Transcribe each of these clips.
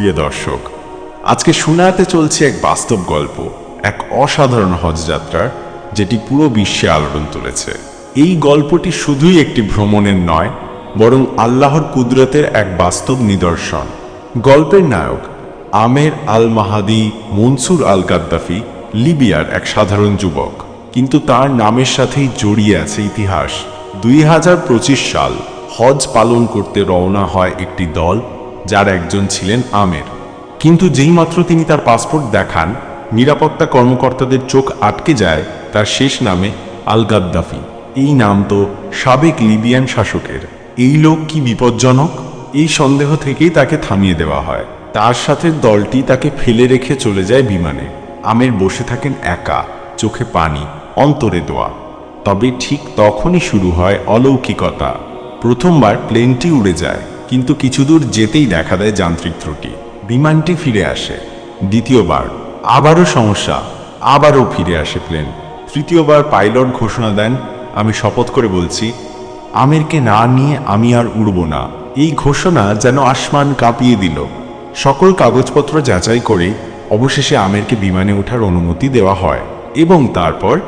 প্রিয় দর্শক, আজকে শোনাতে চলছে এক বাস্তব গল্প, এক অসাধারণ হজযাত্রার যেটি পুরো বিশ্বে আলোড়ন তুলেছে। এই গল্পটি শুধুই একটি ভ্রমণের নয়, বরং আল্লাহর কুদরতের এক বাস্তব নিদর্শন। গল্পের নায়ক আমের আল মাহাদি মনসুর আল গাদ্দাফি লিবিয়ার এক সাধারণ যুবক। কিন্তু তার নামের সাথেই জড়িয়ে আছে ইতিহাস। দুই হাজার পঁচিশ সাল হজ পালন করতে রওনা হয় একটি দল যার একজন ছিলেন আমের। কিন্তু যেইমাত্র তিনি তার পাসপোর্ট দেখান, নিরাপত্তা কর্মকর্তাদের চোখ আটকে যায় তার শেষ নামে আল গাদ্দাফি। এই নাম তো সাবেক লিবিয়ান শাসকের। এই লোক কি বিপজ্জনক? এই সন্দেহ থেকেই তাকে থামিয়ে দেওয়া হয়। তার সাথে দলটি তাকে ফেলে রেখে চলে যায় বিমানে। আমের বসে থাকেন একা, চোখে পানি, অন্তরে দোয়া। তবে ঠিক তখনই শুরু হয় অলৌকিকতা। প্রথমবার প্লেনটি উড়ে যায়। কিন্তু কিছু দূর যেতেই দেখা দেয় যান্ত্রিক ত্রুটি। বিমানটি ফিরে আসে। দ্বিতীয়বার। আবারও সমস্যা। আবারও ফিরে আসে প্লেন। তৃতীয়বার পাইলট ঘোষণা দেন, আমি শপথ করে বলছি, আমিরকে না নিয়ে আমি আর উড়ব না। এই ঘোষণা যেন আসমান কাঁপিয়ে দিল। সকল কাগজপত্র যাচাই করে অবশেষে আমেরকে বিমানে ওঠার অনুমতি দেওয়া হয় এবং তারপর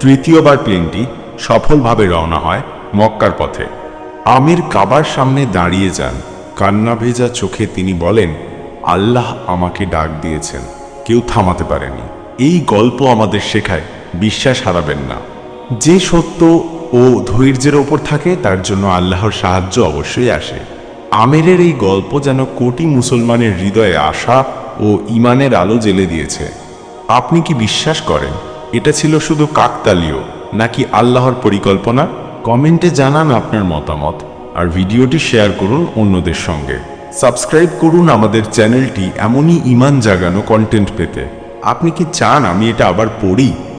তৃতীয়বার প্লেনটি সফলভাবে রওনা হয় মক্কার পথে। আমির কাবার সামনে দাঁড়িয়ে যান। কান্না ভেজা চোখে তিনি বলেন, আল্লাহ আমাকে ডাক দিয়েছেন, কেউ থামাতে পারেনি। এই গল্প আমাদের শেখায়, বিশ্বাস হারাবেন না। যে সত্য ও ধৈর্যের ওপর থাকে, তার জন্য আল্লাহর সাহায্য অবশ্যই আসে। আমেরের এই গল্প যেন কোটি মুসলমানের হৃদয়ে আশা ও ইমানের আলো জ্বেলে দিয়েছে। আপনি কি বিশ্বাস করেন, এটা ছিল শুধু কাকতালীয়, নাকি আল্লাহর পরিকল্পনা? কমেন্টে জানান আপনার মতামত আর ভিডিওটি শেয়ার করুন অন্যদের সঙ্গে। সাবস্ক্রাইব করুন আমাদের চ্যানেলটি এমনই ইমান জাগানো কন্টেন্ট পেতে। আপনি কি চান আমি এটা আবার পড়ি?